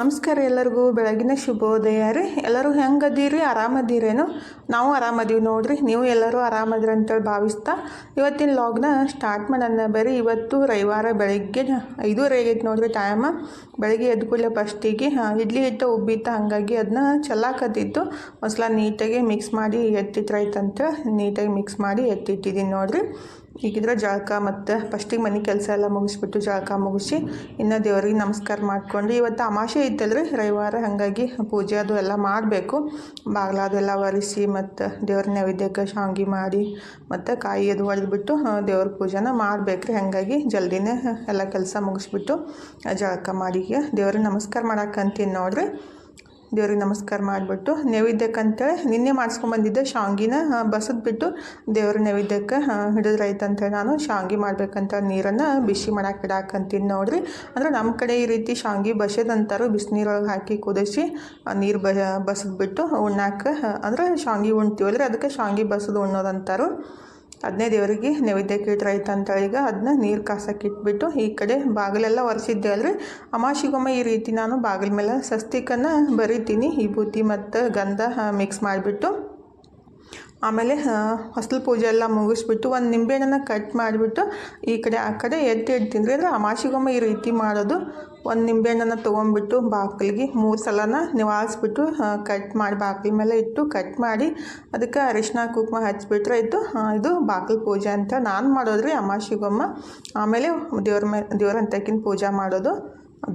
ನಮಸ್ಕಾರ ಎಲ್ಲರಿಗೂ, ಬೆಳಗಿನ ಶುಭೋದಯ ರೀ ಎಲ್ಲರೂ ಹೆಂಗೆ ಅದೀರಿ ಆರಾಮದೀರೇನು? ನಾವು ಆರಾಮದೀವಿ ನೋಡ್ರಿ. ನೀವು ಎಲ್ಲರೂ ಆರಾಮದಿರಿ ಅಂತೇಳಿ ಭಾವಿಸ್ತಾ, ಇವತ್ತಿನ ಲಾಗ್ನ ಸ್ಟಾರ್ಟ್ ಮಾಡೋಣ ಬರೀ. ಇವತ್ತು ರವಿವಾರ, ಬೆಳಗ್ಗೆ ಐದೂವರೆ ಆಗೈತೆ ನೋಡ್ರಿ ಟೈಮ ಬೆಳಗ್ಗೆ ಎದ್ದು ಕೂಡಲೇ ಫಸ್ಟಿಗೆ ಇಡ್ಲಿ ಹಿಟ್ಟು ಉಬ್ಬಿತ್ತ ಹಾಗಾಗಿ ಅದನ್ನ ಚೆಲ್ಲಾಕತ್ತಿತ್ತು ಮಸಾಲ ನೀಟಾಗಿ ಮಿಕ್ಸ್ ಮಾಡಿ ಎತ್ತಿಟ್ರಾಯ್ತಂತ ನೀಟಾಗಿ ಮಿಕ್ಸ್ ಮಾಡಿ ಎತ್ತಿಟ್ಟಿದ್ದೀನಿ ನೋಡ್ರಿ. ಈಗಿದ್ರೆ ಜಳಕ ಮತ್ತು ಫಸ್ಟಿಗೆ ಮನೆ ಕೆಲಸ ಎಲ್ಲ ಮುಗಿಸ್ಬಿಟ್ಟು ಜಳಕ ಮುಗಿಸಿ ಇನ್ನು ದೇವ್ರಿಗೆ ನಮಸ್ಕಾರ ಮಾಡ್ಕೊಂಡು ಇವತ್ತು ಅಮಾಸೆ ಐತಲ್ರಿ? ರವಿವಾರ, ಹಾಗಾಗಿ ಪೂಜೆ ಅದು ಎಲ್ಲ ಮಾಡಬೇಕು. ಬಾಗ್ಲ ಅದೆಲ್ಲ ಒರೆಸಿ ಮತ್ತು ದೇವ್ರ ನೈವೇದ್ಯಕ್ಕೆ ಶಾಂಗಿ ಮಾಡಿ ಮತ್ತು ಕಾಯಿ ಅದು ಹೊಡೆದ್ಬಿಟ್ಟು ದೇವ್ರ ಪೂಜೆನ ಮಾಡಬೇಕ್ರಿ. ಹಾಗಾಗಿ ಜಲ್ದಿನೇ ಎಲ್ಲ ಕೆಲಸ ಮುಗಿಸ್ಬಿಟ್ಟು ಜಳಕ ಮಾಡಿ ದೇವ್ರಿಗೆ ನಮಸ್ಕಾರ ಮಾಡಕ್ಕಂತೀನಿ ನೋಡ್ರಿ. ದೇವ್ರಿಗೆ ನಮಸ್ಕಾರ ಮಾಡಿಬಿಟ್ಟು ನೈವೇದ್ಯಕ್ಕಂತೇಳಿ ನಿನ್ನೆ ಮಾಡಿಸ್ಕೊಂಬಂದಿದ್ದೆ ಶಾವ್ಗಿನ ಬಸದ್ಬಿಟ್ಟು ದೇವ್ರ ನೈವೇದ್ಯಕ್ಕೆ ಹಿಡಿದ್ರೈತೆ ಅಂತೇಳಿ ನಾನು ಶಾವ್ಗಿ ಮಾಡ್ಬೇಕಂತ ನೀರನ್ನು ಬಿಸಿ ಮಾಡಕ್ಕೆ ಇಡಾಕಂತೀನಿ ನೋಡ್ರಿ. ಅಂದ್ರೆ ನಮ್ಮ ಕಡೆ ಈ ರೀತಿ ಶಾಂಗಿ ಬಸದಂತಾರು ಬಿಸಿನೀರೊಳಗೆ ಹಾಕಿ ಕುದಿಸಿ ನೀರು ಬ ಬಸದ್ಬಿಟ್ಟು ಉಣ್ಣಾಕ, ಅಂದ್ರೆ ಉಣ್ತೀವಿ ಉಣ್ತೀವಲ್ರಿ, ಅದಕ್ಕೆ ಶಾವ್ಗಿ ಬಸದು ಉಣ್ಣೋದಂತಾರು. ಅದನ್ನೇ ದೇವರಿಗೆ ನೈವೇದ್ಯಕ್ಕೆ ಇಟ್ರೈತೆ ಅಂತ ಈಗ ಅದನ್ನ ನೀರು ಕಾಸಕ್ಕೆ ಇಟ್ಬಿಟ್ಟು ಈ ಕಡೆ ಬಾಗಿಲೆಲ್ಲ ಒರೆಸಿದ್ದೆ ಅಲ್ರಿ. ಅಮಾಸಿಗೊಮ್ಮೆ ಈ ರೀತಿ ನಾನು ಬಾಗಿಲ ಮೇಲೆ ಸಸ್ತಿಕನ್ನು ಬರಿತೀನಿ. ವಿಭೂತಿ ಮತ್ತು ಗಂಧ ಮಿಕ್ಸ್ ಮಾಡಿಬಿಟ್ಟು ಆಮೇಲೆ ಹೊಸ್ಲು ಪೂಜೆ ಎಲ್ಲ ಮುಗಿಸ್ಬಿಟ್ಟು ಒಂದು ನಿಂಬೆಹಣ್ಣನ್ನ ಕಟ್ ಮಾಡಿಬಿಟ್ಟು ಈ ಕಡೆ ಆ ಕಡೆ ಎತ್ತಿ ಎತ್ತಿ ರೀ ಅಂದರೆ ಅಮಾಸಿಗೊಮ್ಮೆ ಈ ರೀತಿ ಮಾಡೋದು. ಒಂದು ನಿಂಬೆಹಣ್ಣನ್ನು ತೊಗೊಂಡ್ಬಿಟ್ಟು ಬಾಗಿಲಿಗೆ ಮೂರು ಸಲನ ನಿವಾರಿಸ್ಬಿಟ್ಟು ಕಟ್ ಮಾಡಿ ಬಾಗಿಲ ಮೇಲೆ ಇಟ್ಟು ಕಟ್ ಮಾಡಿ ಅದಕ್ಕೆ ಅರಿಶಿನ ಕುಂಕುಮ ಹಚ್ಬಿಟ್ರೆ ಇತ್ತು ಇದು ಬಾಗಿಲು ಪೂಜೆ ಅಂತ. ನಾನು ಮಾಡೋದ್ರಿ ಅಮಾಸಿಗೊಮ್ಮ. ಆಮೇಲೆ ದೇವ್ರ ಮೇಲೆ ದೇವ್ರ ಅಂತಕ್ಕಿನ ಪೂಜೆ ಮಾಡೋದು.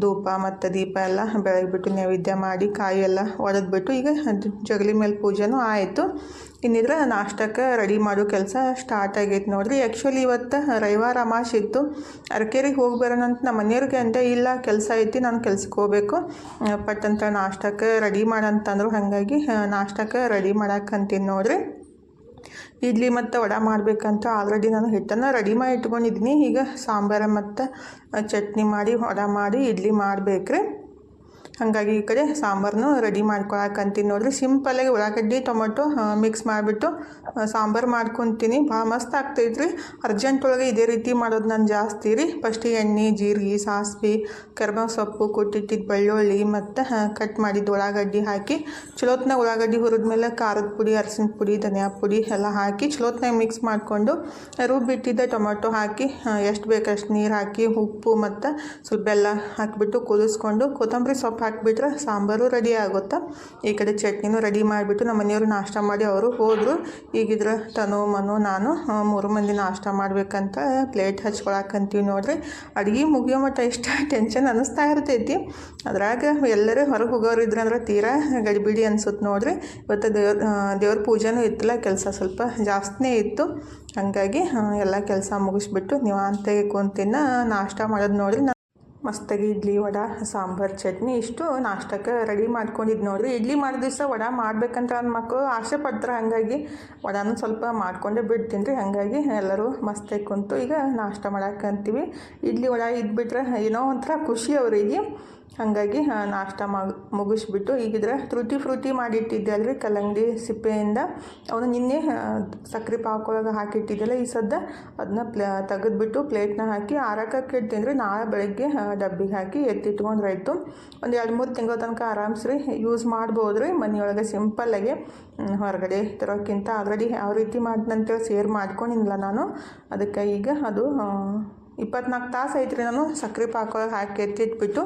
ಧೂಪ ಮತ್ತು ದೀಪ ಎಲ್ಲ ಬೆಳಗ್ಬಿಟ್ಟು ನೈವೇದ್ಯ ಮಾಡಿ ಕಾಯಿ ಎಲ್ಲ ಒಡೆದ್ಬಿಟ್ಟು ಈಗ ಜಗಲಿ ಮೇಲೆ ಪೂಜೆನೂ ಆಯಿತು. ಇನ್ನಿದ್ರೆ ನಾಷ್ಟಕ್ಕೆ ರೆಡಿ ಮಾಡೋ ಕೆಲಸ ಸ್ಟಾರ್ಟ್ ಆಗೈತೆ ನೋಡಿರಿ. ಆ್ಯಕ್ಚುಲಿ ಇವತ್ತು ರವಿವಾರ ಅಮಾಶ್ ಇತ್ತು. ಅರಕೇರಿಗೆ ಹೋಗಿ ಬರೋಣ ಅಂತ ನಮ್ಮ ಮನೆಯವ್ರಿಗೆ ಅಂದೆ, ಇಲ್ಲ ಕೆಲಸ ಐತಿ, ನಾನು ಕೆಲ್ಸಕ್ಕೆ ಹೋಗ್ಬೇಕು. ಪಟ್ಟಂತ ನಾಷ್ಟಕ್ಕೆ ರೆಡಿ ಮಾಡಂತಂದ್ರು ಹಾಗಾಗಿ ನಾಷ್ಟಕ್ಕೆ ರೆಡಿ ಮಾಡಕ್ಕಂತೀನಿ ನೋಡಿರಿ. ಇಡ್ಲಿ ಮತ್ತು ವಡೆ ಮಾಡಬೇಕಂತ ಆಲ್ರೆಡಿ ನಾನು ಹಿಟ್ಟನ್ನು ರೆಡಿ ಮಾಡಿ ಇಟ್ಕೊಂಡಿದ್ದೀನಿ. ಈಗ ಸಾಂಬಾರು ಮತ್ತು ಚಟ್ನಿ ಮಾಡಿ, ವಡೆ ಮಾಡಿ ಇಡ್ಲಿ ಮಾಡಬೇಕ್ರಿ. ಹಾಗಾಗಿ ಈ ಕಡೆ ಸಾಂಬಾರನ್ನು ರೆಡಿ ಮಾಡ್ಕೊಳಕಂತೀನಿ ನೋಡಿರಿ ಸಿಂಪಲ್ಲಾಗಿ ಉಳ್ಳಾಗಡ್ಡಿ, ಟೊಮೊಟೊ ಮಿಕ್ಸ್ ಮಾಡಿಬಿಟ್ಟು ಸಾಂಬಾರು ಮಾಡ್ಕೊತೀನಿ. ಭಾಳ ಮಸ್ತ್ ಆಗ್ತೈತ್ರಿ. ಅರ್ಜೆಂಟ್ ಒಳಗೆ ಇದೇ ರೀತಿ ಮಾಡೋದು ನಾನು ಜಾಸ್ತಿ ರೀ. ಫಸ್ಟಿಗೆ ಎಣ್ಣೆ, ಜೀರಿಗೆ, ಸಾಸಿವೆ, ಕರ್ಬೇವು ಸೊಪ್ಪು, ಕೊಟ್ಟಿಟ್ಟಿದ್ದು ಬೆಳ್ಳುಳ್ಳಿ ಮತ್ತು ಕಟ್ ಮಾಡಿದ್ದು ಉಳ್ಳಾಗಡ್ಡಿ ಹಾಕಿ ಚಲೋತ್ನಾಗ ಉಳ್ಳಾಗಡ್ಡಿ ಹುರಿದ್ಮೇಲೆ ಖಾರದ ಪುಡಿ, ಅರಸಿನ ಪುಡಿ, ಧನಿಯಾ ಪುಡಿ ಎಲ್ಲ ಹಾಕಿ, ಚಲೋತ್ನಾಗ ಮಿಕ್ಸ್ ಮಾಡಿಕೊಂಡು, ರುಬ್ಬಿಟ್ಟಿದ್ದ ಟೊಮೊಟೊ ಹಾಕಿ ಎಷ್ಟು ಬೇಕಷ್ಟು ನೀರು ಹಾಕಿ, ಉಪ್ಪು ಮತ್ತು ಸ್ವಲ್ಪ ಬೆಲ್ಲ ಹಾಕಿಬಿಟ್ಟು ಕುದಿಸ್ಕೊಂಡು, ಕೊತ್ತಂಬರಿ ಸೊಪ್ಪು ಹಾಕಿಬಿಟ್ರೆ ಸಾಂಬಾರು ರೆಡಿ ಆಗುತ್ತೆ? ಈ ಕಡೆ ಚಟ್ನಿನೂ ರೆಡಿ ಮಾಡಿಬಿಟ್ಟು ನಮ್ಮ ಮನೆಯವರು ನಾಷ್ಟ ಮಾಡಿ ಅವರು ಹೋದರು. ಈಗಿದ್ರೆ ತನು, ಮನು, ನಾನು ಮೂರು ಮಂದಿ ನಾಷ್ಟ ಮಾಡಬೇಕಂತ ಪ್ಲೇಟ್ ಹಚ್ಕೊಳಕಂತೀವಿ ನೋಡ್ರಿ. ಅಡುಗೆ ಮುಗಿಯೋ ಮಟ್ಟ ಇಷ್ಟ ಟೆನ್ಷನ್ ಅನ್ನಿಸ್ತಾ ಇರ್ತೈತಿ. ಅದ್ರಾಗ ಎಲ್ಲರೂ ಹೊರಗೆ ಹೋಗೋರು ಇದ್ರೆ ಅಂದ್ರೆ ತೀರಾ ಗಡಿಬಿಡಿ ಅನ್ಸುತ್ತೆ ನೋಡ್ರಿ. ಇವತ್ತು ದೇವ್ರ ದೇವ್ರ ಪೂಜೆನೂ ಇತ್ತಲ್ಲ, ಕೆಲಸ ಸ್ವಲ್ಪ ಜಾಸ್ತಿನೇ ಇತ್ತು. ಹಾಗಾಗಿ ಎಲ್ಲ ಕೆಲಸ ಮುಗಿಸ್ಬಿಟ್ಟು ನೀವು ಅಂತೆಗೆ ಕುಂತಿನ ನಾಷ್ಟ ಮಾಡೋದು ನೋಡ್ರಿ. ಮಸ್ತಾಗಿ ಇಡ್ಲಿ, ವಡ, ಸಾಂಬಾರು, ಚಟ್ನಿ, ಇಷ್ಟು ನಾಷ್ಟಕ್ಕೆ ರೆಡಿ ಮಾಡ್ಕೊಂಡಿದ್ದು ನೋಡ್ರಿ. ಇಡ್ಲಿ ಮಾಡಿದ ದಿವಸ ವಡ ಮಾಡ್ಬೇಕಂತ ನನ್ನ ಮಕ್ಕಳು ಆಸೆ ಪಡ್ತಾರೆ ಹಾಗಾಗಿ ವಡಾನು ಸ್ವಲ್ಪ ಮಾಡ್ಕೊಂಡೆ ಬಿಡ್ತೀನಿ ರೀ. ಹಾಗಾಗಿ ಎಲ್ಲರೂ ಮಸ್ತಾಗಿ ಕುಂತು ಈಗ ನಾಷ್ಟ ಮಾಡಕ್ಕಂತೀವಿ ಇಡ್ಲಿ, ವಡ ಇದ್ಬಿಟ್ರೆ ಏನೋ ಒಂಥರ ಖುಷಿ ಅವರಿಗೆ. ಹಾಗಾಗಿ ನಾಷ್ಟ ಮಗ ಮುಗಿಸ್ಬಿಟ್ಟು ಈಗಿದ್ರೆ ತೃತಿ ಫ್ರುತಿ ಮಾಡಿಟ್ಟಿದ್ದೆ. ಅಲ್ರಿ ಕಲ್ಲಂಗಡಿ ಸಿಪ್ಪೆಯಿಂದ ಅವನು ನಿನ್ನೆ ಸಕ್ಕರೆ ಪಾಕೊಳಗೆ ಹಾಕಿಟ್ಟಿದ್ದೆಲ್ಲ, ಈ ಸದ್ದ ಅದನ್ನ ಪ್ಲ, ತೆಗೆದ್ಬಿಟ್ಟು ಪ್ಲೇಟ್ನ ಹಾಕಿ ಆರಕ್ಕೆ ಇಡ್ತೀನಿ. ರೀ ನಾಳೆ ಬೆಳಗ್ಗೆ ಡಬ್ಬಿಗೆ ಹಾಕಿ ಎತ್ತಿಟ್ಕೊಂಡ್ರೆ ಆಯಿತು ಒಂದು ಎರಡು ಮೂರು ತಿಂಗಳ ತನಕ ಆರಾಮ್ಸ್ರಿ ಯೂಸ್ ಮಾಡ್ಬೋದು ರೀ. ಮನೆಯೊಳಗೆ ಸಿಂಪಲ್ಲಾಗಿ ಹೊರಗಡೆ ತರೋಕ್ಕಿಂತ ಆಲ್ರೆಡಿ ಯಾವ ರೀತಿ ಮಾಡ್ದಂತೇಳಿ ಸೇರ್ ಮಾಡ್ಕೊಂಡಿಲ್ಲ ನಾನು. ಅದಕ್ಕೆ ಈಗ ಅದು ಇಪ್ಪತ್ನಾಲ್ಕು ತಾಸು ಐತ್ರಿ ನಾನು ಸಕ್ಕರೆ ಪಾಕೊಳಗೆ ಹಾಕಿ ಎತ್ತಿಟ್ಬಿಟ್ಟು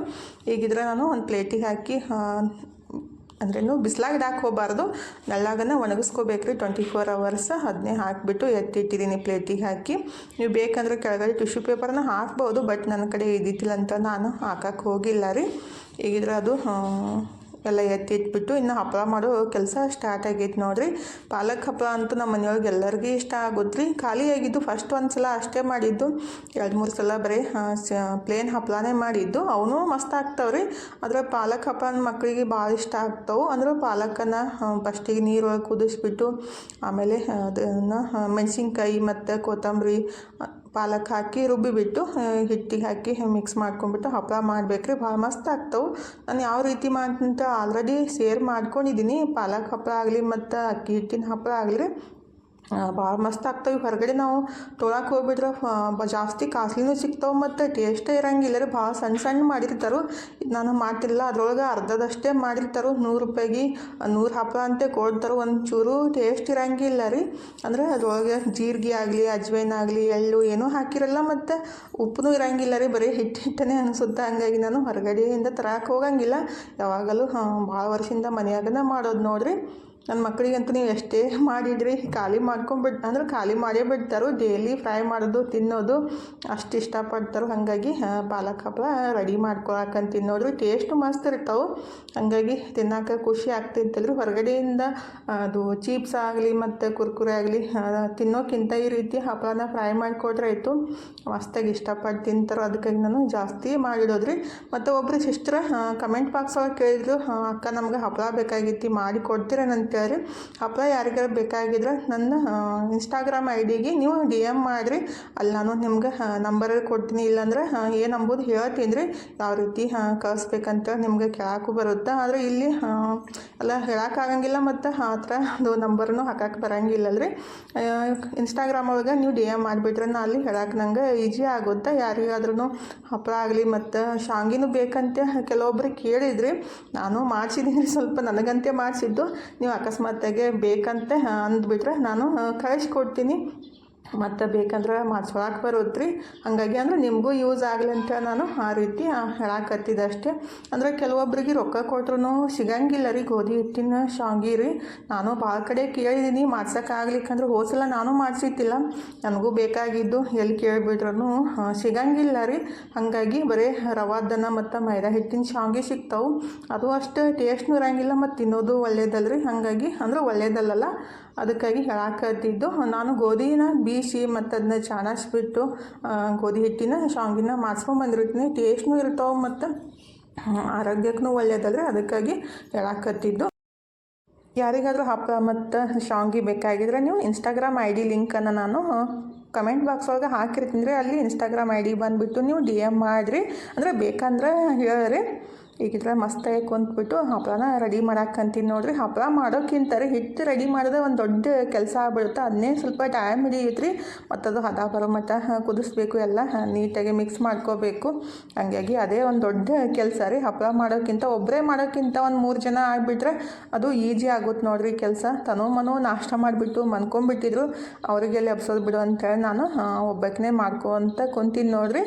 ಈಗಿದ್ರೆ ನಾನು ಒಂದು ಪ್ಲೇಟಿಗೆ ಹಾಕಿ ಅಂದ್ರೇನು ಬಿಸ್ಲಾಗ ಹಾಕಿ ಹೋಗಬಾರ್ದು. ನೆಳ್ಳಾಗನ ಒಣಗಿಸ್ಕೋಬೇಕ್ರಿ. ಟ್ವೆಂಟಿ ಫೋರ್ ಅವರ್ಸ್ ಅದನ್ನೇ ಹಾಕಿಬಿಟ್ಟು ಎತ್ತಿಟ್ಟಿದ್ದೀನಿ ಪ್ಲೇಟಿಗೆ ಹಾಕಿ. ನೀವು ಬೇಕಂದ್ರೆ ಕೆಳಗಡೆ ಟಿಶ್ಯೂ ಪೇಪರ್ನ ಹಾಕ್ಬೋದು ಬಟ್ ನನ್ನ ಕಡೆ ಇದ್ದಿತ್ತಿಲ್ಲ ಅಂತ ನಾನು ಹಾಕಕ್ಕೆ ಹೋಗಿಲ್ಲ ರೀ. ಈಗಿದ್ರೆ ಅದು ಎಲ್ಲ ಎತ್ತಿಟ್ಬಿಟ್ಟು ಇನ್ನು ಹಪ್ಪಳ ಮಾಡೋ ಕೆಲಸ ಸ್ಟಾರ್ಟ್ ಆಗೈತೆ ನೋಡಿರಿ. ಪಾಲಕ್ ಹಪ್ಪಳ ಅಂತೂ ನಮ್ಮ ಮನೆಯೊಳಗೆ ಎಲ್ಲರಿಗೂ ಇಷ್ಟ ಆಗುತ್ತೆ ರೀ ಖಾಲಿ ಆಗಿದ್ದು ಫಸ್ಟ್ ಒಂದು ಸಲ ಅಷ್ಟೇ ಮಾಡಿದ್ದು. ಎರಡು ಮೂರು ಸಲ ಬರೀ ಪ್ಲೇನ್ ಹಪ್ಪಳನೇ ಮಾಡಿದ್ದು. ಅವನು ಮಸ್ತ್ ಆಗ್ತಾವೆ ರೀ ಆದರೆ ಪಾಲಕ್ ಹಪ್ಪಳ ಮಕ್ಕಳಿಗೆ ಭಾಳ ಇಷ್ಟ ಆಗ್ತಾವೆ. ಅಂದ್ರೆ ಪಾಲಕನ್ನು ಫಸ್ಟಿಗೆ ನೀರೊಳಗೆ ಕುದಿಸ್ಬಿಟ್ಟು, ಆಮೇಲೆ ಅದನ್ನು ಮೆಣಸಿನ್ಕಾಯಿ ಮತ್ತು ಕೊತ್ತಂಬರಿ ಪಾಲಕ್ ಹಾಕಿ ರುಬ್ಬಿಬಿಟ್ಟು ಹಿಟ್ಟಿಗೆ ಹಾಕಿ ಮಿಕ್ಸ್ ಮಾಡ್ಕೊಂಬಿಟ್ಟು ಹಪ್ಪಳ ಮಾಡಬೇಕ್ರಿ. ಭಾಳ ಮಸ್ತ್ ಆಗ್ತವೆ. ನಾನು ಯಾವ ರೀತಿ ಮಾಡ್ತಂತ ಆಲ್ರೆಡಿ ಸೇರ್ ಮಾಡ್ಕೊಂಡಿದ್ದೀನಿ ಪಾಲಕ್ ಹಪ್ಪಳ ಆಗಲಿ ಮತ್ತು ಅಕ್ಕಿ ಹಿಟ್ಟಿನ ಹಪ್ಪಳ ಆಗಲಿ ಭಾಳ ಮಸ್ತ್ ಆಗ್ತವೆ. ಹೊರಗಡೆ ನಾವು ತೊಳಕ್ಕೆ ಹೋಗ್ಬಿಟ್ರೆ ಜಾಸ್ತಿ ಕಾಸ್ಟ್ಲಿನೂ ಸಿಗ್ತಾವೆ ಮತ್ತು ಟೇಸ್ಟೇ ಇರಂಗಿಲ್ಲ. ರೀ ಭಾಳ ಸಣ್ಣ ಸಣ್ಣ ಮಾಡಿರ್ತಾರೆ. ನಾನು ಮಾಡ್ತಿಲ್ಲ ಅದ್ರೊಳಗೆ ಅರ್ಧದಷ್ಟೇ ಮಾಡಿರ್ತಾರೆ. ನೂರು ರೂಪಾಯಿಗೆ ನೂರು ಹಪ್ಪಳ ಅಂತೆ ಕೊಡ್ತಾರೆ. ಒಂದು ಚೂರು ಟೇಸ್ಟ್ ಇರಂಗಿಲ್ಲ ರೀ. ಅಂದರೆ ಅದ್ರೊಳಗೆ ಜೀರಿಗೆ ಆಗಲಿ ಅಜ್ವೈನ್ ಆಗಲಿ, ಎಳ್ಳು ಏನೂ ಹಾಕಿರಲ್ಲ ಮತ್ತು ಉಪ್ಪು ಇರಂಗಿಲ್ಲ ರೀ. ಬರೀ ಹಿಟ್ಟು ಹಿಟ್ಟನೇ ಅನಿಸುತ್ತೆ. ಹಂಗಾಗಿ ನಾನು ಹೊರಗಡೆಯಿಂದ ತರಕ್ಕೆ ಹೋಗಂಗಿಲ್ಲ. ಯಾವಾಗಲೂ ಭಾಳ ವರ್ಷದಿಂದ ಮನೆಯಾಗನೇ ಮಾಡೋದು ನೋಡಿರಿ. ನನ್ನ ಮಕ್ಕಳಿಗಂತೂ ನೀವು ಎಷ್ಟೇ ಮಾಡಿದ್ರಿ, ಖಾಲಿ ಮಾಡ್ಕೊಂಬಿಟ್ ಅಂದ್ರೆ ಖಾಲಿ ಮಾಡೇ ಬಿಡ್ತಾರೆ ಡೈಲಿ ಫ್ರೈ ಮಾಡೋದು, ತಿನ್ನೋದು, ಅಷ್ಟು ಇಷ್ಟಪಡ್ತಾರೆ, ಹಾಗಾಗಿ ಪಾಲಕ್ ಹಪ್ಪಳ ರೆಡಿ ಮಾಡ್ಕೊಳಕಂತ ತಿನ್ನೋದ್ರಿ ಟೇಸ್ಟು ಮಸ್ತ್ ಇರ್ತಾವೆ. ಹಾಗಾಗಿ ತಿನ್ನೋಕೆ ಖುಷಿ ಆಗ್ತಿರ್ತದ್ರಿ ಹೊರಗಡೆಯಿಂದ ಅದು ಚೀಪ್ಸ್ ಆಗಲಿ ಮತ್ತು ಕುರ್ಕುರೆ ಆಗಲಿ ತಿನ್ನೋಕ್ಕಿಂತ ಈ ರೀತಿ ಹಪ್ಪಳನ ಫ್ರೈ ಮಾಡಿಕೊಟ್ರೆ ಆಯಿತು. ಮಸ್ತಾಗಿ ಇಷ್ಟಪಟ್ಟು ತಿಂತಾರೋ ಅದಕ್ಕಾಗಿ ನಾನು ಜಾಸ್ತಿ ಮಾಡಿಡೋದ್ರಿ. ಮತ್ತು ಒಬ್ಬರು ಸಿಸ್ಟ್ರ ಕಮೆಂಟ್ ಬಾಕ್ಸ್ ಒಳಗೆ ಕೇಳಿದ್ರು ಅಕ್ಕ ನಮ್ಗೆ ಹಪ್ಪಳ ಬೇಕಾಗಿತ್ತು ಮಾಡಿ ಕೊಡ್ತೀರೇನಂತ ಕೇಳ್ರಿ ಹಪ್ಪಳ ಯಾರಿಗಾರು ಬೇಕಾಗಿದ್ರೆ ನನ್ನ ಇನ್ಸ್ಟಾಗ್ರಾಮ್ ಐ ಡಿಗೆ ನೀವು ಡಿ ಎಂ ಮಾಡಿರಿ. ಅಲ್ಲಿ ನಾನು ನಿಮ್ಗೆ ನಂಬರ್ ಕೊಡ್ತೀನಿ. ಇಲ್ಲಾಂದ್ರೆ ಏನು ಅಂಬೋದು ಹೇಳ್ತೀನಿ ರೀ. ಯಾವ ರೀತಿ ಕಳಿಸ್ಬೇಕಂತ ನಿಮ್ಗೆ ಕೇಳೋಕ್ಕೂ ಬರುತ್ತೆ. ಆದರೆ ಇಲ್ಲಿ ಎಲ್ಲ ಹೇಳೋಕ್ಕಾಗಂಗಿಲ್ಲ ಮತ್ತು ಆ ಥರ ಅದು ನಂಬರ್ನು ಹಾಕಕ್ಕೆ ಬರೋಂಗಿಲ್ಲಲ್ರಿ ಇನ್ಸ್ಟಾಗ್ರಾಮ್ ಒಳಗೆ ನೀವು ಡಿ ಎಂ ಮಾಡಿಬಿಟ್ರೆ ನಾ ಅಲ್ಲಿ ಹೇಳಕ್ಕೆ ನಂಗೆ ಈಜಿ ಆಗುತ್ತೆ. ಯಾರಿಗಾದ್ರೂ ಹಪ್ಪಳ ಆಗಲಿ ಮತ್ತು ಶಾಂಗಿನೂ ಬೇಕಂತೆ. ಕೆಲವೊಬ್ರು ಕೇಳಿದ್ರಿ. ನಾನು ಮಾಡಿಸಿದ್ದೀನಿ ಸ್ವಲ್ಪ ನನಗಂತೆ ಮಾಡಿಸಿದ್ದು. ನೀವು ಅಕಸ್ಮಾತಾಗೆ ಬೇಕಂತೆ ಅಂದ್ಬಿಟ್ರೆ ನಾನು ಕಳಿಸ್ಕೊಡ್ತೀನಿ. ಮತ್ತು ಬೇಕಂದ್ರೆ ಮಾಡ್ಸ್ಕೊಳಕ್ಕೆ ಬರುತ್ತೆ ರೀ ಹಾಗಾಗಿ ಅಂದ್ರೆ ನಿಮಗೂ ಯೂಸ್ ಆಗಲಿ ಅಂತ ನಾನು ಆ ರೀತಿ ಹೇಳಕತ್ತಿದ್ದೆ ಅಷ್ಟೇ. ಅಂದರೆ ಕೆಲವೊಬ್ರಿಗೆ ರೊಕ್ಕ ಕೊಟ್ರು ಸಿಗಂಗಿಲ್ಲ ರೀ ಗೋಧಿ ಹಿಟ್ಟಿನ ಶಾಂಗಿ ರೀ. ನಾನು ಭಾಳ ಕಡೆ ಕೇಳಿದ್ದೀನಿ ಮಾಡ್ಸೋಕ್ಕಾಗ್ಲಿಕ್ಕಂದ್ರೆ ಹೋಸಲ ನಾನು ಮಾಡಿಸಿತ್ತಿಲ್ಲ ನನಗೂ ಬೇಕಾಗಿದ್ದು ಎಲ್ಲಿ ಕೇಳಿಬಿಟ್ರೂ ಸಿಗಂಗಿಲ್ಲ ರೀ. ಹಾಗಾಗಿ ಬರೀ ರವಾದನ ಮತ್ತು ಮೈದಾ ಹಿಟ್ಟಿನ ಶಾಂಗಿ ಸಿಗ್ತಾವೆ. ಅದು ಅಷ್ಟು ಟೇಸ್ಟ್ನೂ ಇರೋಂಗಿಲ್ಲ ಮತ್ತು ತಿನ್ನೋದು ಒಳ್ಳೇದಲ್ಲ ರೀ ಹಾಗಾಗಿ ಅಂದ್ರೆ ಒಳ್ಳೇದಲ್ಲ ಅದಕ್ಕಾಗಿ ಹೇಳಾಕತ್ತಿದ್ದು, ನಾನು ಗೋಧಿನ ಬೀಸಿ ಮತ್ತು ಅದನ್ನ ಚಾಣಸ್ಬಿಟ್ಟು ಗೋಧಿ ಹಿಟ್ಟಿನ ಶಾವಿಗೆನ ಮಾಡಿಸ್ಕೊಂಬಂದಿರ್ತೀನಿ ಟೇಸ್ಟ್ನೂ ಇರ್ತಾವೆ ಮತ್ತು ಆರೋಗ್ಯಕ್ಕೂ ಒಳ್ಳೆಯದಲ್ರಿ ಅದಕ್ಕಾಗಿ ಹೇಳಾಕತ್ತಿದ್ದು. ಯಾರಿಗಾದರೂ ಹಪ್ಪಳ ಮತ್ತು ಶಾವಿಗೆ ಬೇಕಾಗಿದ್ರೆ ನೀವು ಇನ್ಸ್ಟಾಗ್ರಾಮ್ ಐ ಡಿ ಲಿಂಕನ್ನು ನಾನು ಕಮೆಂಟ್ ಬಾಕ್ಸ್ ಒಳಗೆ ಹಾಕಿರ್ತೀನಿ ರೀ. ಅಲ್ಲಿ ಇನ್ಸ್ಟಾಗ್ರಾಮ್ ಐ ಡಿ ಬಂದುಬಿಟ್ಟು ನೀವು ಡಿ ಎಂ ಮಾಡಿರಿ. ಅಂದರೆ ಬೇಕಂದ್ರೆ ಹೇಳ್ರಿ. ಈಗಿದ್ರೆ ಮಸ್ತಾಗಿ ಕುಂತ್ಬಿಟ್ಟು ಹಪ್ಪಳನ ರೆಡಿ ಮಾಡಾಕಂತೀನಿ ನೋಡಿರಿ. ಹಪ್ಪಳ ಮಾಡೋಕ್ಕಿಂತ ರೀ ಹಿಟ್ಟು ರೆಡಿ ಮಾಡಿದ್ರೆ ಒಂದು ದೊಡ್ಡ ಕೆಲಸ ಆಗ್ಬಿಡುತ್ತೆ. ಅದನ್ನೇ ಸ್ವಲ್ಪ ಟೈಮ್ ಹಿಡಿಯುತ್ತೆ ಮತ್ತದು ಹದ ಬರೋ ಮಟ್ಟ ಕುದಿಸ್ಬೇಕು ಎಲ್ಲ ನೀಟಾಗಿ ಮಿಕ್ಸ್ ಮಾಡ್ಕೋಬೇಕು. ಹಾಗಾಗಿ ಅದೇ ಒಂದು ದೊಡ್ಡ ಕೆಲಸ ರೀ. ಹಪ್ಪಳ ಮಾಡೋಕ್ಕಿಂತ ಒಬ್ಬರೇ ಮಾಡೋಕ್ಕಿಂತ ಒಂದು ಮೂರು ಜನ ಆಗಿಬಿಟ್ರೆ ಅದು ಈಜಿ ಆಗುತ್ತೆ ನೋಡಿರಿ ಕೆಲಸ. ತನೋ ಮನೋ ನಾಷ್ಟ ಮಾಡಿಬಿಟ್ಟು ಮನ್ಕೊಂಬಿಟ್ಟಿದ್ರು ಅವ್ರಿಗೆಲ್ಲ ಎಬ್ಸೋದು ಬಿಡು ಅಂತೇಳಿ ನಾನು ಒಬ್ಬಕ್ಕೇ ಮಾಡ್ಕೋ ಅಂತ ಕುಂತೀನಿ ನೋಡಿರಿ.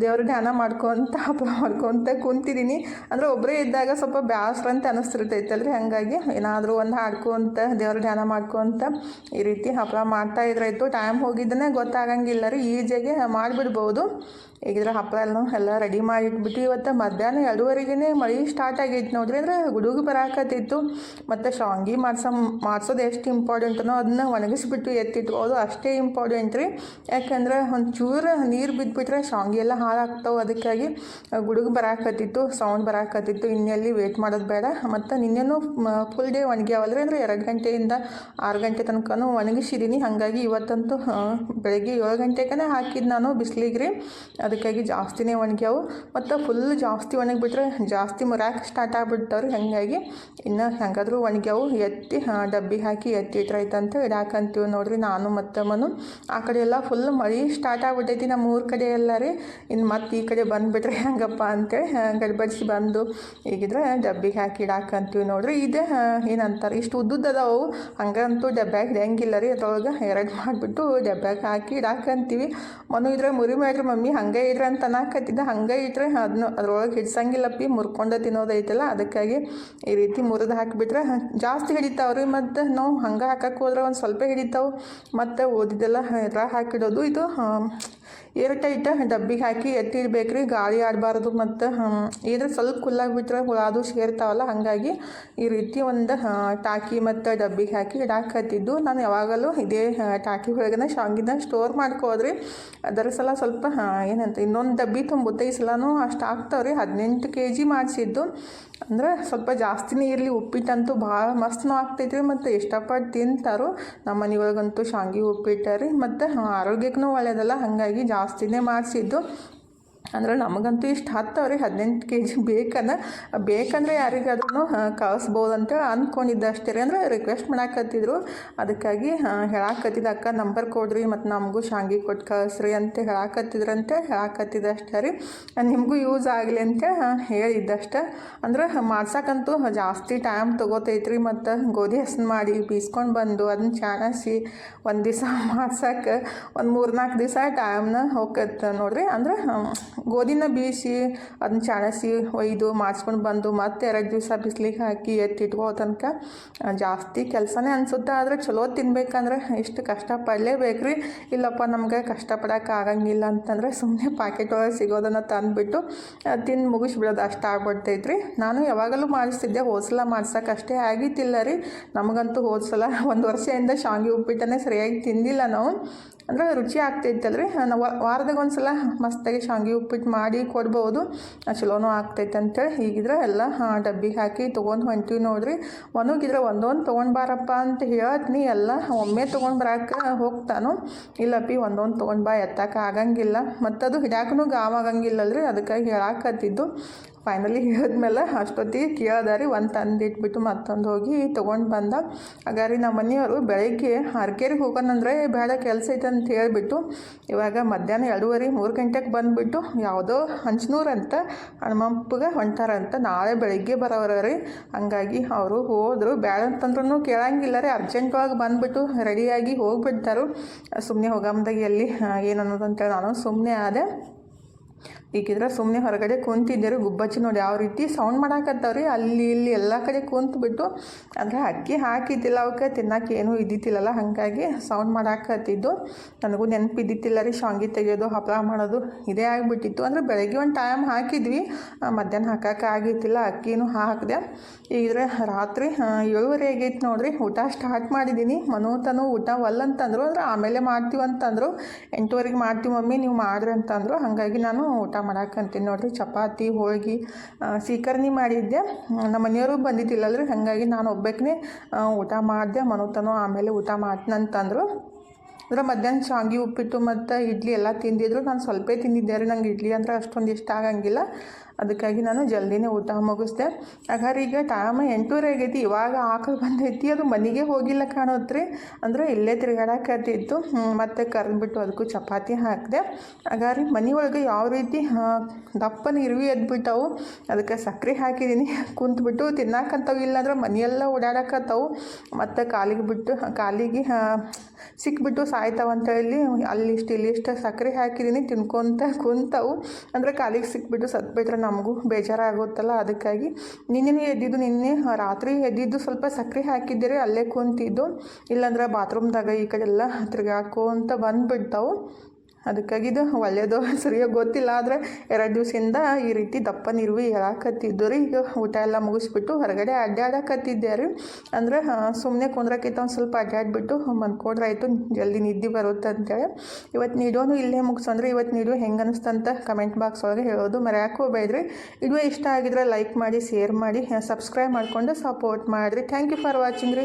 ದೇವ್ರ ಧ್ಯಾನ ಮಾಡ್ಕೊತ ಹಬ್ಬ ಮಾಡ್ಕೊತ ಕುಂತಿದ್ದೀನಿ ಅಂದರೆ ಒಬ್ಬರೇ ಇದ್ದಾಗ ಸ್ವಲ್ಪ ಬ್ಯಾಸ್ರ ಅಂತ ಅನಿಸ್ತಿರ್ತೈತಲ್ರಿ. ಹಾಗಾಗಿ ಏನಾದರೂ ಒಂದು ಹಾಡ್ಕೊಂತ ದೇವ್ರ ಧ್ಯಾನ ಮಾಡ್ಕೊತ ಈ ರೀತಿ ಹಬ್ಬ ಮಾಡ್ತಾ ಇದ್ರಾಯ್ತು. ಟೈಮ್ ಹೋಗಿದ್ದನೇ ಗೊತ್ತಾಗಂಗಿಲ್ಲ ರೀ. ಈಜಿಯಾಗಿ ಮಾಡಿಬಿಡ್ಬೋದು. ಈಗಿದ್ರೆ ಹಪ್ಪಳ ಎಲ್ಲ ಎಲ್ಲ ರೆಡಿ ಮಾಡಿ ಇಟ್ಬಿಟ್ಟು ಇವತ್ತು ಮಧ್ಯಾಹ್ನ ಎರಡೂವರೆಗೇ ಮಳೆ ಸ್ಟಾರ್ಟ್ ಆಗೈತೆ ನೋಡ್ರಿ. ಅಂದರೆ ಗುಡುಗು ಬರಾಕತ್ತಿತ್ತು. ಮತ್ತು ಶಾಂಗಿ ಮಾಡ್ಸೋ ಮಾಡ್ಸೋದು ಎಷ್ಟು ಇಂಪಾರ್ಟೆಂಟನೋ ಅದನ್ನ ಒಣಗಿಸ್ಬಿಟ್ಟು ಅದು ಅಷ್ಟೇ ಇಂಪಾರ್ಟೆಂಟ್ ರೀ. ಯಾಕಂದ್ರೆ ಒಂದು ಚೂರು ನೀರು ಬಿದ್ದುಬಿಟ್ರೆ ಶಾಂಗಿ ಎಲ್ಲ ಹಾಳಾಗ್ತಾವೆ. ಅದಕ್ಕಾಗಿ ಗುಡುಗು ಬರಾಕತ್ತಿತ್ತು ಸೌಂಡ್ ಬರಾಕತ್ತಿತ್ತು. ಇನ್ನೆಲ್ಲಿ ವೇಟ್ ಮಾಡೋದು ಬೇಡ. ಮತ್ತು ನಿನ್ನೆನೂ ಫುಲ್ ಡೇ ಒಣಗ್ಯಾವಲ್ರಿ ಅಂದರೆ ಎರಡು ಗಂಟೆಯಿಂದ ಆರು ಗಂಟೆ ತನಕನೂ ಒಣಗಿಸಿದ್ದೀನಿ ಹಾಗಾಗಿ ಇವತ್ತಂತೂ ಬೆಳಗ್ಗೆ ಏಳು ಗಂಟೆಗೆ ಹಾಕಿದ್ದು ನಾನು ಬಿಸಿಲಿಗೆ ರೀ. ಅದಕ್ಕಾಗಿ ಜಾಸ್ತಿನೇ ಒಣಗ್ಯಾವು. ಮತ್ತು ಫುಲ್ ಜಾಸ್ತಿ ಒಣಗಿಬಿಟ್ರೆ ಜಾಸ್ತಿ ಮುರಾಕ್ ಸ್ಟಾರ್ಟ್ ಆಗಿಬಿಡ್ತಾರೆ ಹಾಗಾಗಿ ಇನ್ನು ಹೆಂಗಾದ್ರೂ ಒಣಗ್ಯಾವು. ಎತ್ತಿ ಡಬ್ಬಿ ಹಾಕಿ ಎತ್ತಿ ಇಟ್ರೈತಂತ ಇಡಾಕಂತೀವಿ ನೋಡ್ರಿ ನಾನು ಮತ್ತು ಮನು. ಆ ಕಡೆ ಎಲ್ಲ ಫುಲ್ ಮಳೆ ಸ್ಟಾರ್ಟ್ ಆಗಿಬಿಟ್ಟೈತಿ ನಮ್ಮ ಊರ ಕಡೆ ಎಲ್ಲ ರೀ. ಇನ್ನು ಮತ್ತೆ ಈ ಕಡೆ ಬಂದುಬಿಟ್ರೆ ಹೆಂಗಪ್ಪ ಅಂತೇಳಿ ಗಡ್ಬಡಿಸಿ ಬಂದು ಈಗಿದ್ರೆ ಡಬ್ಬಿಗೆ ಹಾಕಿ ಇಡಾಕಂತೀವಿ ನೋಡ್ರಿ. ಇದೇ ಏನಂತಾರೆ, ಇಷ್ಟು ಉದ್ದುದ್ದದಾವು ಹಂಗಂತೂ ಡಬ್ಬ್ಯಾಗ ಹೆಂಗಿಲ್ಲ ರೀ. ಅದ್ರೊಳಗೆ ಎರಡು ಮಾಡಿಬಿಟ್ಟು ಡಬ್ಬ್ಯಾಗ ಹಾಕಿ ಇಡಾಕಂತೀವಿ. ಮನು ಇದ್ರೆ ಮುರಿ ಮಾಡ್ರಿ ಮಮ್ಮಿ. ಹಂಗೆ ಇಡ್ರಿ ಅಂತ ಅನ್ನಕತ್ತಿದ್ದೆ, ಹಂಗೆ ಇಟ್ಟರೆ ಅದನ್ನು ಅದ್ರೊಳಗೆ ಹಿಡ್ಸಂಗಿಲ್ಲಪ್ಪಿ ಮುರ್ಕೊಂಡು ತಿನ್ನೋದೈತಲ್ಲ, ಅದಕ್ಕಾಗಿ ಈ ರೀತಿ ಮುರಿದು ಹಾಕಿಬಿಟ್ರೆ ಜಾಸ್ತಿ ಹಿಡಿತಾವ್ರಿ, ಮತ್ತು ನಾವು ಹಂಗೆ ಹಾಕಕ್ಕೆ ಹೋದ್ರೆ ಒಂದು ಸ್ವಲ್ಪ ಹಿಡಿತಾವೆ, ಮತ್ತು ಓದಿದ್ದೆಲ್ಲ ಇದ್ರಾಗ ಹಾಕಿಡೋದು, ಇದು ಏರ್ ಟೈಟ್ ಡಬ್ಬಿಗೆ ಹಾಕಿ ಎತ್ತಿಡ್ಬೇಕು ರೀ ಗಾಳಿ ಆಡಬಾರ್ದು ಮತ್ತು ಇದ್ರೆ ಸ್ವಲ್ಪ ಕುಲ್ಲಾಗಿಬಿಟ್ರೆ ಹುಳ ಅದು ಸೇರ್ತಾವಲ್ಲ, ಹಾಗಾಗಿ ಈ ರೀತಿ ಒಂದು ಟಾಕಿ ಮತ್ತು ಡಬ್ಬಿಗೆ ಹಾಕಿ ಇಡಾಕತ್ತಿದ್ದು. ನಾನು ಯಾವಾಗಲೂ ಇದೇ ಟಾಕಿ ಒಳಗನೆ ಶಾವಿಗೆನ ಸ್ಟೋರ್ ಮಾಡ್ಕೋದ್ರಿ. ಅದರ ಸಲ ಸ್ವಲ್ಪ ಏನಂತ, ಇನ್ನೊಂದು ಡಬ್ಬಿ ತುಂಬುತ್ತೆ, ಈ ಸಲನೂ ಅಷ್ಟು ಆಗ್ತಾವ್ರಿ. ಹದಿನೆಂಟು ಕೆ ಜಿ ಮಾಡಿಸಿದ್ದು. ಅಂದ್ರೆ ಸ್ವಲ್ಪ ಜಾಸ್ತಿನೇ ಇರಲಿ, ಉಪ್ಪಿಟ್ಟಂತೂ ಭಾಳ ಮಸ್ತ್ನೂ ಆಗ್ತೈತೆ ರೀ ಮತ್ತು ಇಷ್ಟಪಟ್ಟು ತಿಂತಾರೋ. ನಮ್ಮ ಮನೆ ಒಳಗಂತೂ ಶಾವಿಗೆ ಉಪ್ಪಿಟ್ಟು ರೀ ಮತ್ತು ಆರೋಗ್ಯಕ್ಕೂ ಒಳ್ಳೆಯದಲ್ಲ ಹಾಗಾಗಿ ಜಾಸ್ತಿನೇ ಮಾಡಿಸಿದ್ದು. ಅಂದ್ರೆ ನಮಗಂತೂ ಇಷ್ಟು ಹತ್ತವ್ರಿ, ಹದಿನೆಂಟು ಕೆ ಜಿ ಬೇಕನ್ನ ಬೇಕಂದ್ರೆ ಯಾರಿಗಾದ್ರೂ ಕಳಿಸ್ಬೋದು ಅಂತ ಅಂದ್ಕೊಂಡಿದ್ದೆ ಅಷ್ಟೇ. ರೀ ಅಂದ್ರೆ ರಿಕ್ವೆಸ್ಟ್ ಮಾಡಾಕತ್ತಿದ್ರು. ಅದಕ್ಕಾಗಿ ಹೇಳಾಕತ್ತಿದ್ದ, ಅಕ್ಕ ನಂಬರ್ ಕೊಡ್ರಿ ಮತ್ತು ನಮಗೂ ಶಾಂಗಿ ಕೊಟ್ಟು ಕಳಿಸ್ರಿ ಅಂತ ಹೇಳಾಕತ್ತಿದ್ರಂತೆ ಹೇಳಾಕತ್ತಿದ್ದೆ ಅಷ್ಟೇ ರೀ. ನಿಮಗೂ ಯೂಸ್ ಆಗಲಿ ಅಂತ ಹೇಳಿದ್ದಷ್ಟೆ ಅಂದ್ರೆ ಮಾಡ್ಸಕ್ಕಂತೂ ಜಾಸ್ತಿ ಟೈಮ್ ತೊಗೋತೈತ್ರಿ, ಮತ್ತು ಗೋಧಿ ಹಸನ್ ಮಾಡಿ ಬೀಸ್ಕೊಂಡು ಬಂದು ಅದನ್ನ ಚಾಣಿಸಿ ಒಂದು ದಿವಸ ಮಾಡ್ಸಕ್ಕೆ ಒಂದು ಮೂರು ನಾಲ್ಕು ದಿವಸ ಟೈಮ್ನ ಹೋಗತ್ತೆ ನೋಡ್ರಿ. ಅಂದ್ರೆ ಗೋಧಿನ ಬೀಸಿ ಅದನ್ನ ಚಾಣಿಸಿ ಒಯ್ದು ಮಾಡಿಸ್ಕೊಂಡು ಬಂದು ಮತ್ತೆ ಎರಡು ದಿವಸ ಬಿಸಿಲಿಗೆ ಹಾಕಿ ಎತ್ತಿಟ್ಕೋ ತನಕ. ಜಾಸ್ತಿ ಕೆಲಸನೇ ಅನಿಸುತ್ತೆ, ಆದರೆ ಚಲೋ ತಿನ್ಬೇಕಂದ್ರೆ ಇಷ್ಟು ಕಷ್ಟಪಡಲೇಬೇಕು ರೀ ಇಲ್ಲಪ್ಪ, ನಮಗೆ ಕಷ್ಟಪಡೋಕೆ ಆಗಂಗಿಲ್ಲ ಅಂತಂದರೆ ಸುಮ್ಮನೆ ಪ್ಯಾಕೆಟ್ ಒಳಗೆ ಸಿಗೋದನ್ನು ತಂದುಬಿಟ್ಟು ತಿಂದು ಮುಗಿಸ್ಬಿಡೋದು ಅಷ್ಟು ಆಗ್ಬಿಡ್ತೈತ್ರಿ. ನಾನು ಯಾವಾಗಲೂ ಮಾಡಿಸ್ತಿದ್ದೆ, ಹೋದ್ಸಲ ಮಾಡ್ಸೋಕೆ ಅಷ್ಟೇ ಆಗಿತ್ತಿಲ್ಲ ರೀ. ನಮಗಂತೂ ಹೋದ್ಸಲ ಒಂದು ವರ್ಷದಿಂದ ಶಾವಿಗೆ ಉಪ್ಪಿಟ್ಟನ್ನೇ ಸರಿಯಾಗಿ ತಿಂದಿಲ್ಲ ನಾವು. ಅಂದ್ರೆ ರುಚಿ ಆಗ್ತೈತಲ್ರಿ ನಾನು ವಾರದಾಗ ಒಂದು ಸಲ ಮಸ್ತಾಗಿ ಶಾವಿಗೆ ಉಪ್ಪಿಟ್ಟು ಮಾಡಿ ಕೊಡ್ಬೋದು. ಚಲೋನೂ ಆಗ್ತೈತೆ ಅಂತೇಳಿ ಹೀಗಿದ್ರೆ ಎಲ್ಲ ಡಬ್ಬಿಗೆ ಹಾಕಿ ತೊಗೊಂಡು ಹೊಂಟಿವಿ ನೋಡ್ರಿ. ಒಣಗಿದ್ರೆ ಒಂದೊಂದು ತೊಗೊಂಡು ಬಾರಪ್ಪ ಅಂತ ಹೇಳತ್ನಿ. ಎಲ್ಲ ಒಮ್ಮೆ ತೊಗೊಂಡು ಬರಕ್ಕೆ ಹೋಗ್ತಾನು. ಇಲ್ಲಪ್ಪಿ, ಒಂದೊಂದು ತೊಗೊಂಡು ಬಾ ಎತ್ತಕ್ಕೆ ಆಗಂಗಿಲ್ಲ. ಮತ್ತದು ಹಿಡ್ಯಾಕೂ ಗಾಮ್ ಆಗಂಗಿಲ್ಲಲ್ರಿ. ಅದಕ್ಕಾಗಿ ಹೇಳಾಕತ್ತಿದ್ದು. ಫೈನಲಿ ಹೇಳಿದ್ಮೇಲೆ ಅಷ್ಟೊತ್ತಿಗೆ ಕೇಳ್ದಾರಿ ಒಂದು ತಂದು ಇಟ್ಬಿಟ್ಟು ಮತ್ತೊಂದು ಹೋಗಿ ತೊಗೊಂಡು ಬಂದ. ಹಾಗಾರಿ ನಮ್ಮ ಮನೆಯವರು ಬೆಳಗ್ಗೆ ಹರ್ಕೇರಿಗೆ ಹೋಗೋಣಂದ್ರೆ ಬೇಡ ಕೆಲಸ ಐತೆ ಅಂತ ಹೇಳಿಬಿಟ್ಟು ಇವಾಗ ಮಧ್ಯಾಹ್ನ ಎರಡೂವರೆ ಮೂರು ಗಂಟೆಗೆ ಬಂದುಬಿಟ್ಟು ಯಾವುದೋ ಹಂಚನೂರಂತ ಹನುಮಪ್ಪಗೆ ಹೊಂಟಾರಂತ ನಾಳೆ ಬೆಳಗ್ಗೆ ಬರೋರ ರೀ. ಹಂಗಾಗಿ ಅವರು ಹೋದರು. ಬೇಡ ಅಂತಂದ್ರೂ ಕೇಳಂಗಿಲ್ಲ ರೀ. ಅರ್ಜೆಂಟಾಗಿ ಬಂದುಬಿಟ್ಟು ರೆಡಿಯಾಗಿ ಹೋಗ್ಬಿಡ್ತಾರೆ. ಸುಮ್ಮನೆ ಹೋಗಮ್ದಾಗ ಎಲ್ಲಿ ಏನು ಅನ್ನೋದು ಅಂತೇಳಿ ನಾನು ಸುಮ್ಮನೆ ಆದೆ. ಈಗಿದ್ರೆ ಸುಮ್ಮನೆ ಹೊರಗಡೆ ಕುಂತಿದ್ದರು. ಗುಬ್ಬಚ್ಚಿ ನೋಡಿ ಯಾವ ರೀತಿ ಸೌಂಡ್ ಮಾಡಾಕತ್ತಾವ್ರಿ. ಅಲ್ಲಿ ಇಲ್ಲಿ ಎಲ್ಲ ಕಡೆ ಕುಂತ್ಬಿಟ್ಟು ಅಂದರೆ ಅಕ್ಕಿ ಹಾಕಿದ್ದಿಲ್ಲ ಅವಕ್ಕೆ. ತಿನ್ನಕ್ಕೆ ಏನೂ ಇದ್ದಿತ್ತಿಲ್ಲಲ್ಲ ಹಾಗಾಗಿ ಸೌಂಡ್ ಮಾಡಾಕತ್ತಿದ್ದು. ನನಗೂ ನೆನಪಿದ್ದಿತ್ತಿಲ್ಲ ರೀ. ಶಾಂಗಿ ತೆಗೆಯೋದು ಹಪ್ಪಳ ಮಾಡೋದು ಇದೇ ಆಗಿಬಿಟ್ಟಿತ್ತು. ಅಂದರೆ ಬೆಳಗ್ಗೆ ಒಂದು ಟೈಮ್ ಹಾಕಿದ್ವಿ. ಮಧ್ಯಾಹ್ನ ಹಾಕೋಕೆ ಆಗಿತ್ತಿಲ್ಲ ಅಕ್ಕಿನೂ ಹಾಕಿದೆ. ಈಗಿದ್ರೆ ರಾತ್ರಿ ಏಳುವರೆ ಆಗೈತೆ ನೋಡಿರಿ. ಊಟ ಸ್ಟಾರ್ಟ್ ಮಾಡಿದ್ದೀನಿ. ಮನೋತನೂ ಊಟ ಒಲ್ಲಂತಂದ್ರು. ಅಂದ್ರೆ ಆಮೇಲೆ ಮಾಡ್ತೀವಿ ಅಂತಂದರು ಎಂಟುವರೆಗೆ ಮಾಡ್ತೀವಿ ಮಮ್ಮಿ, ನೀವು ಮಾಡ್ರಿ ಅಂತಂದರು. ಹಾಗಾಗಿ ನಾನು ಊಟ ಮಾಡಾಕಂತೀನಿ ನೋಡಿರಿ. ಚಪಾತಿ, ಹೋಳ್ಗೆ ಸೀಕರ್ಣಿ ಮಾಡಿದ್ದೆ. ನಮ್ಮ ಮನೆಯವರು ಬಂದಿದ್ದಿಲ್ಲಲ್ರಿ ಹಾಗಾಗಿ ನಾನು ಒಬ್ಬಕ್ಕೇ ಊಟ ಮಾಡಿದೆ. ಮನೋತನೋ ಆಮೇಲೆ ಊಟ ಮಾಡ್ತೀನಂತಂದರು. ಅಂದ್ರೆ ಮಧ್ಯಾಹ್ನ ಶಾಂಗಿ ಉಪ್ಪಿಟ್ಟು ಮತ್ತು ಇಡ್ಲಿ ಎಲ್ಲ ತಿಂದಿದ್ರು. ನಾನು ಸ್ವಲ್ಪ ತಿಂದಿದ್ದೆ ರೀ. ನಂಗೆ ಇಡ್ಲಿ ಅಂದ್ರೆ ಅಷ್ಟೊಂದು ಇಷ್ಟ ಆಗಂಗಿಲ್ಲ. ಅದಕ್ಕಾಗಿ ನಾನು ಜಲ್ದಿನೇ ಊಟ ಮುಗಿಸ್ದೆ. ಹಾಗಾದ್ರೆ ಈಗ ಟೈಮ್ ಎಂಟೂವರೆ ಆಗೈತಿ. ಇವಾಗ ಆಕಳು ಬಂದೈತಿ. ಅದು ಮನೆಗೆ ಹೋಗಿಲ್ಲ ಕಾಣೋತ್ರಿ. ಅಂದರೆ ಇಲ್ಲೇ ತಿರುಗಾಡಕತ್ತಿತ್ತು. ಮತ್ತು ಕರೆದ್ಬಿಟ್ಟು ಅದಕ್ಕೂ ಚಪಾತಿ ಹಾಕಿದೆ. ಹಾಗಾದ್ರೆ ಒಳಗೆ ಯಾವ ರೀತಿ ದಪ್ಪನ ಇರುವಿ ಎದ್ಬಿಟ್ಟವು. ಅದಕ್ಕೆ ಸಕ್ಕರೆ ಹಾಕಿದ್ದೀನಿ ಕುಂತ್ಬಿಟ್ಟು ತಿನ್ನಕ್ಕಂತವು ಇಲ್ಲಾಂದ್ರೆ ಮನೆಯೆಲ್ಲ ಓಡಾಡಕತ್ತವು. ಮತ್ತು ಕಾಲಿಗೆ ಬಿಟ್ಟು, ಕಾಲಿಗೆ ಸಿಕ್ಬಿಟ್ಟು ಸಾಯ್ತಾವಂತೇಳಿ ಅಲ್ಲಿ ಇಷ್ಟು, ಇಲ್ಲಿ ಇಷ್ಟು ಸಕ್ಕರೆ ಹಾಕಿದ್ದೀನಿ ತಿನ್ಕೊತ ಕುಂತವು. ಅಂದರೆ ಕಾಲಿಗೆ ಸಿಕ್ಬಿಟ್ಟು ಸತ್ಬಿಟ್ರೆ ನಮಗೂ ಬೇಜಾರಾಗುತ್ತಲ್ಲ, ಅದಕ್ಕಾಗಿ ನಿನ್ನೆ ಎದ್ದಿದ್ದು, ನಿನ್ನೆ ರಾತ್ರಿ ಎದ್ದಿದ್ದು ಸ್ವಲ್ಪ ಸಕ್ಕರೆ ಹಾಕಿದ್ದೀರಿ ಅಲ್ಲೇ ಕುಂತಿದ್ದು, ಇಲ್ಲಾಂದ್ರೆ ಬಾತ್ರೂಮ್ದಾಗ ಈ ಕಡೆ ಎಲ್ಲ ಅಂತ ಬಂದುಬಿಡ್ತಾವೆ. ಅದಕ್ಕಾಗಿ ಇದು ಒಳ್ಳೆಯದು. ಸರಿಯಾಗಿ ಗೊತ್ತಿಲ್ಲ ಆದರೆ ಎರಡು ದಿವಸದಿಂದ ಈ ರೀತಿ ದಪ್ಪ ನಿರ್ವಿ ಹೇಳಾಕತ್ತಿದ್ದು ರೀ. ಈಗ ಊಟ ಎಲ್ಲ ಮುಗಿಸ್ಬಿಟ್ಟು ಹೊರಗಡೆ ಅಡ್ಡಾಡಕತ್ತಿದ್ದೆ ರೀ ಅಂದ್ರೆ ಸುಮ್ಮನೆ ಕುಂದ್ರಕ್ಕಿಂತ ಒಂದು ಸ್ವಲ್ಪ ಅಡ್ಡಾಡ್ಬಿಟ್ಟು ಆಯಿತು, ಜಲ್ದಿ ನಿದ್ದೆ ಬರುತ್ತೆ ಅಂತೇಳಿ. ಇವತ್ತು ನೀಡೋನು ಇಲ್ಲೇ ಮುಗಿಸಂದ್ರೆ ಇವತ್ತು ನೀಡು ಹೆಂಗೆ ಅನಿಸ್ತಂತ ಕಮೆಂಟ್ ಬಾಕ್ಸ್ ಒಳಗೆ ಹೇಳೋದು ಮರ್ಯಾಕೋ ಬೇಡ್ರಿ. ವಿಡಿಯೋ ಇಷ್ಟ ಆಗಿದ್ರೆ ಲೈಕ್ ಮಾಡಿ, ಶೇರ್ ಮಾಡಿ ಸಬ್ಸ್ಕ್ರೈಬ್ ಮಾಡಿಕೊಂಡು ಸಪೋರ್ಟ್ ಮಾಡಿರಿ. ಥ್ಯಾಂಕ್ ಯು ಫಾರ್ ವಾಚಿಂಗ್ ರೀ.